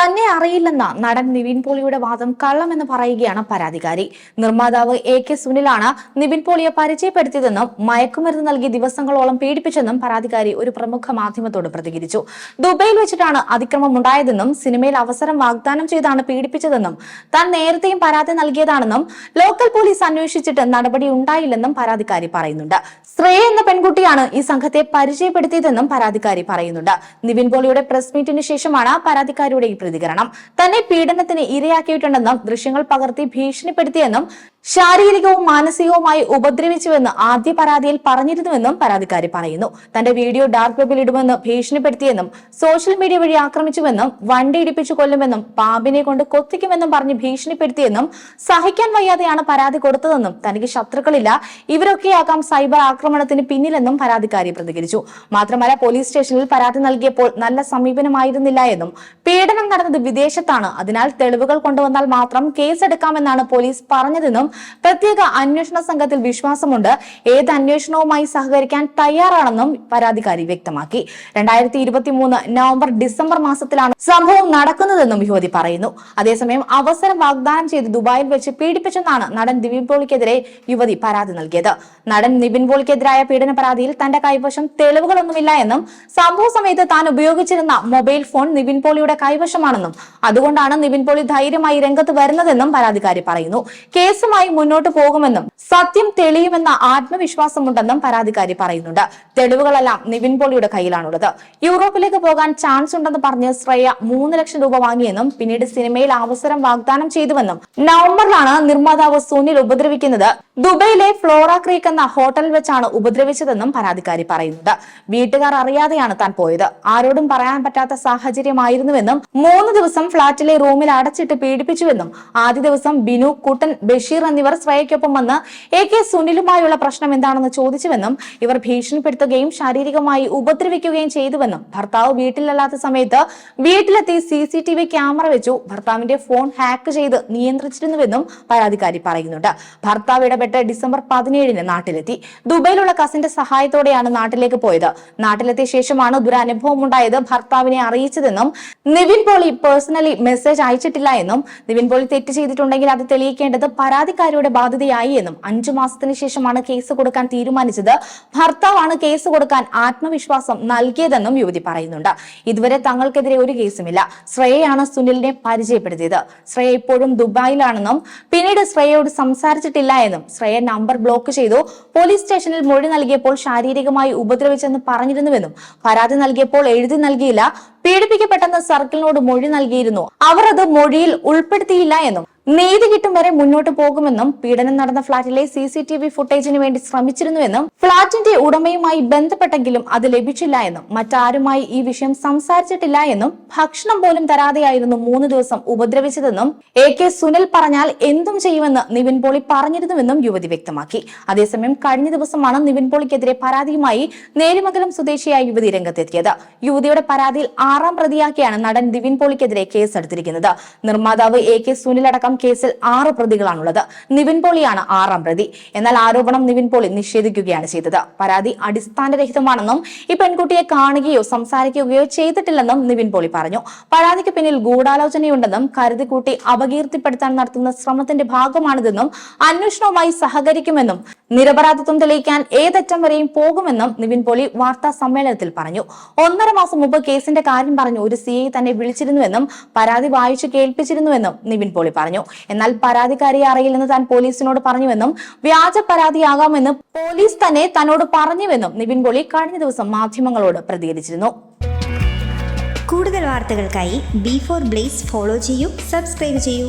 തന്നെ അറിയില്ലെന്ന നടൻ നിവിൻ പോളിയുടെ വാദം കള്ളമെന്ന് പറയുകയാണ് പരാതിക്കാരി. നിർമ്മാതാവ് എ കെ സുനിലാണ് നിവിൻ പോളിയെ പരിചയപ്പെടുത്തിയതെന്നും മയക്കുമരുന്ന് നൽകി ദിവസങ്ങളോളം പീഡിപ്പിച്ചെന്നും പരാതിക്കാരി ഒരു പ്രമുഖ മാധ്യമത്തോട് പ്രതികരിച്ചു. ദുബൈയിൽ വെച്ചിട്ടാണ് അതിക്രമം ഉണ്ടായതെന്നും സിനിമയിൽ അവസരം വാഗ്ദാനം ചെയ്താണ് പീഡിപ്പിച്ചതെന്നും താൻ നേരത്തെയും പരാതി നൽകിയതാണെന്നും ലോക്കൽ പോലീസ് അന്വേഷിച്ചിട്ട് നടപടി ഉണ്ടായില്ലെന്നും പരാതിക്കാരി പറയുന്നുണ്ട്. ശ്രേയ എന്ന പെൺകുട്ടിയാണ് ഈ സംഘത്തെ പരിചയപ്പെടുത്തിയതെന്നും പരാതിക്കാരി പറയുന്നുണ്ട്. നിവിൻ പോളിയുടെ പ്രസ് മീറ്റിന് ശേഷമാണ് പരാതിക്കാരിയുടെ പ്രതികരണം. തന്നെ പീഡനത്തിന് ഇരയാക്കിയിട്ടുണ്ടെന്നും ദൃശ്യങ്ങൾ പകർത്തി ഭീഷണിപ്പെടുത്തിയെന്നും ശാരീരികവും മാനസികവുമായി ഉപദ്രവിച്ചുവെന്ന് ആദ്യ പരാതിയിൽ പറഞ്ഞിരുന്നുവെന്നും പരാതിക്കാരി പറയുന്നു. തന്റെ വീഡിയോ ഡാർക്ക് വെബിൽ ഇടുമെന്ന് ഭീഷണിപ്പെടുത്തിയെന്നും സോഷ്യൽ മീഡിയ വഴി ആക്രമിച്ചുവെന്നും വണ്ടി ഇടിപ്പിച്ചു കൊല്ലുമെന്നും പാമ്പിനെ കൊണ്ട് കൊത്തിക്കുമെന്നും പറഞ്ഞ് ഭീഷണിപ്പെടുത്തിയെന്നും സഹിക്കാൻ വയ്യാതെയാണ് പരാതി കൊടുത്തതെന്നും തനിക്ക് ശത്രുക്കളില്ല. ഇവരൊക്കെയാകാം സൈബർ ആക്രമണത്തിന് പിന്നിലെന്നും പരാതിക്കാരി പ്രതികരിച്ചു. മാത്രമല്ല പോലീസ് സ്റ്റേഷനിൽ പരാതി നൽകിയപ്പോൾ നല്ല സമീപനമായിരുന്നില്ല എന്നും പീഡനം നടന്നത് വിദേശത്താണ്. അതിനാൽ തെളിവുകൾ കൊണ്ടുവന്നാൽ മാത്രം കേസെടുക്കാമെന്നാണ് പോലീസ് പറഞ്ഞതെന്നും പ്രത്യേക അന്വേഷണ സംഘത്തിൽ വിശ്വാസമുണ്ട്. ഏത് അന്വേഷണവുമായി സഹകരിക്കാൻ തയ്യാറാണെന്നും പരാതിക്കാരി വ്യക്തമാക്കി. രണ്ടായിരത്തി ഇരുപത്തി മൂന്ന് നവംബർ ഡിസംബർ മാസത്തിലാണ് സംഭവം നടക്കുന്നതെന്നും യുവതി പറയുന്നു. അതേസമയം അവസരം വാഗ്ദാനം ചെയ്ത് ദുബായിൽ വെച്ച് പീഡിപ്പിച്ചെന്നാണ് നടൻ ദിവിൻ പോളിക്കെതിരെ യുവതി പരാതി നൽകിയത്. നടൻ നിവിൻ പോളിക്കെതിരായ പീഡന പരാതിയിൽ തന്റെ കൈവശം തെളിവുകളൊന്നുമില്ല എന്നും സംഭവ സമയത്ത് താൻ ഉപയോഗിച്ചിരുന്ന മൊബൈൽ ഫോൺ നിവിൻ പോളിയുടെ കൈവശമാണെന്നും അതുകൊണ്ടാണ് നിവിൻ പോളി ധൈര്യമായി രംഗത്ത് വരുന്നതെന്നും പരാതിക്കാരി പറയുന്നു. കേസുമായി മുന്നോട്ട് പോകുമെന്നും സത്യം തെളിയുമെന്ന ആത്മവിശ്വാസമുണ്ടെന്നും പരാതിക്കാരി പറയുന്നുണ്ട്. തെളിവുകളെല്ലാം നിവിൻ പോളിയുടെ കയ്യിലാണുള്ളത്. യൂറോപ്പിലേക്ക് പോകാൻ ചാൻസ് ഉണ്ടെന്ന് പറഞ്ഞ് ശ്രേയ മൂന്ന് ലക്ഷം രൂപ വാങ്ങിയെന്നും പിന്നീട് സിനിമയിൽ അവസരം വാഗ്ദാനം ചെയ്തുവെന്നും നവംബറിലാണ് നിർമ്മാതാവ് സുനിൽ ഉപദ്രവിക്കുന്നത്. ദുബൈയിലെ ഫ്ലോറ ക്രീക്ക് എന്ന ഹോട്ടലിൽ വെച്ചാണ് ഉപദ്രവിച്ചതെന്നും പരാതിക്കാരി പറയുന്നുണ്ട്. വീട്ടുകാർ അറിയാതെയാണ് താൻ പോയത്. ആരോടും പറയാൻ പറ്റാത്ത സാഹചര്യമായിരുന്നുവെന്നും മൂന്ന് ദിവസം ഫ്ളാറ്റിലെ റൂമിൽ അടച്ചിട്ട് പീഡിപ്പിച്ചുവെന്നും ആദ്യ ദിവസം ബിനു കുട്ടൻ ബഷീർ എന്നിവർ ശ്രേയയ്ക്കൊപ്പം വന്ന് എ കെ സുനിലുമായുള്ള പ്രശ്നം എന്താണെന്ന് ചോദിച്ചുവെന്നും ഇവർ ഭീഷണിപ്പെടുത്തുകയും ശാരീരികമായി ഉപദ്രവിക്കുകയും ചെയ്തുവെന്നും ഭർത്താവ് വീട്ടിലല്ലാത്ത സമയത്ത് വീട്ടിലെത്തി C C T V camera വെച്ചു ഭർത്താവിന്റെ ഫോൺ ഹാക്ക് ചെയ്ത് നിയന്ത്രിച്ചിരുന്നുവെന്നും പരാതിക്കാരി പറയുന്നുണ്ട്. ഭർത്താവ് ഇടപെട്ട് ഡിസംബർ പതിനേഴിന് നാട്ടിലെത്തി. ദുബൈയിലുള്ള കസിന്റെ സഹായത്തോടെയാണ് നാട്ടിലേക്ക് പോയത്. നാട്ടിലെത്തിയ ശേഷമാണ് ദുരനുഭവം ഉണ്ടായത് ഭർത്താവിനെ അറിയിച്ചതെന്നും നിവിൻ പോളി പേഴ്സണലി മെസ്സേജ് അയച്ചിട്ടില്ല എന്നും നിവിൻ പോളി തെറ്റ് ചെയ്തിട്ടുണ്ടെങ്കിൽ അത് തെളിയിക്കേണ്ടത് പരാതിക്കാരിയുടെ ബാധ്യതയായി എന്നും അഞ്ചു മാസത്തിന് ശേഷമാണ് കേസ് കൊടുക്കാൻ തീരുമാനിച്ചത്. ഭർത്താവാണ് കേസ് കൊടുക്കാൻ ആത്മവിശ്വാസം നൽകിയതെന്നും യുവതി പറയുന്നുണ്ട്. ഇതുവരെ തങ്ങൾക്കെതിരെ ഒരു കേസുമില്ല. ശ്രേയയാണ് സുനിലിനെ പരിചയപ്പെടുത്തിയത്. ശ്രേയ ഇപ്പോഴും ദുബായിലാണെന്നും പിന്നീട് ശ്രേയയോട് സംസാരിച്ചിട്ടില്ല എന്നും ശ്രേയ നമ്പർ ബ്ലോക്ക് ചെയ്തു. പോലീസ് സ്റ്റേഷനിൽ മൊഴി നൽകിയപ്പോൾ ശാരീരികമായി ഉപദ്രവിച്ചെന്ന് പറഞ്ഞിരുന്നുവെന്നും പരാതി നൽകിയപ്പോൾ എഴുതി നൽകിയില്ല. പീഡിപ്പിക്കപ്പെട്ടെന്ന് സർക്കിളിനോട് മൊഴി നൽകിയിരുന്നു. അവർ അത് മൊഴിയിൽ ഉൾപ്പെടുത്തിയില്ല എന്നും നീതി കിട്ടും വരെ മുന്നോട്ട് പോകുമെന്നും പീഡനം നടന്ന ഫ്ളാറ്റിലെ സി സി ടി വി ഫുട്ടേജിന് വേണ്ടി ശ്രമിച്ചിരുന്നുവെന്നും ഫ്ളാറ്റിന്റെ ഉടമയുമായി ബന്ധപ്പെട്ടെങ്കിലും അത് ലഭിച്ചില്ല എന്നും മറ്റാരുമായി ഈ വിഷയം സംസാരിച്ചിട്ടില്ല എന്നും ഭക്ഷണം പോലും തരാതെയായിരുന്നു മൂന്ന് ദിവസം ഉപദ്രവിച്ചതെന്നും എ കെ സുനിൽ പറഞ്ഞാൽ എന്തും ചെയ്യുമെന്ന് നിവിൻ പോളി പറഞ്ഞിരുന്നുവെന്നും യുവതി വ്യക്തമാക്കി. അതേസമയം കഴിഞ്ഞ ദിവസമാണ് നിവിൻ പോളിക്കെതിരെ പരാതിയുമായി നേരിമംഗലം സ്വദേശിയായ യുവതി രംഗത്തെത്തിയത്. യുവതിയുടെ പരാതിയിൽ ആറാം പ്രതിയാക്കിയാണ് നടൻ നിവിൻ പോളിക്കെതിരെ കേസെടുത്തിരിക്കുന്നത്. നിർമ്മാതാവ് എ കെ സുനിൽ അടക്കം കേസിൽ ആറ് പ്രതികളാണുള്ളത്. നിവിൻ പോളിയാണ് ആറാം പ്രതി. എന്നാൽ ആരോപണം നിവിൻ പോളി നിഷേധിക്കുകയാണ് ചെയ്തത്. പരാതി അടിസ്ഥാനരഹിതമാണെന്നും ഈ പെൺകുട്ടിയെ കാണുകയോ സംസാരിക്കുകയോ ചെയ്തിട്ടില്ലെന്നും നിവിൻ പോളി പറഞ്ഞു. പരാതിക്ക് പിന്നിൽ ഗൂഢാലോചനയുണ്ടെന്നും കരുതിക്കൂട്ടി അപകീർത്തിപ്പെടുത്താൻ നടത്തുന്ന ശ്രമത്തിന്റെ ഭാഗമാണിതെന്നും അന്വേഷണവുമായി സഹകരിക്കുമെന്നും നിരപരാധിത്വം തെളിയിക്കാൻ ഏതറ്റം വരെയും പോകുമെന്നും നിവിൻ പോളി വാർത്താ സമ്മേളനത്തിൽ പറഞ്ഞു. ഒന്നര മാസം മുമ്പ് കേസിന്റെ കാര്യം പറഞ്ഞു ഒരു സി തന്നെ വിളിച്ചിരുന്നുവെന്നും പരാതി വായിച്ചു കേൾപ്പിച്ചിരുന്നുവെന്നും നിവിൻ പോളി പറഞ്ഞു. എന്നാൽ പരാതിക്കാരിയെ അറിയില്ലെന്ന് താൻ പോലീസിനോട് പറഞ്ഞുവെന്നും വ്യാജ പരാതിയാകാമെന്ന് പോലീസ് തന്നെ തന്നോട് പറഞ്ഞുവെന്നും നിവിൻ പോളി കഴിഞ്ഞ ദിവസം മാധ്യമങ്ങളോട് പ്രതികരിച്ചിരുന്നു. കൂടുതൽ വാർത്തകൾക്കായി ബി ഫോർ ബ്ലേസ് ഫോളോ ചെയ്യൂ സബ്സ്ക്രൈബ് ചെയ്യൂ.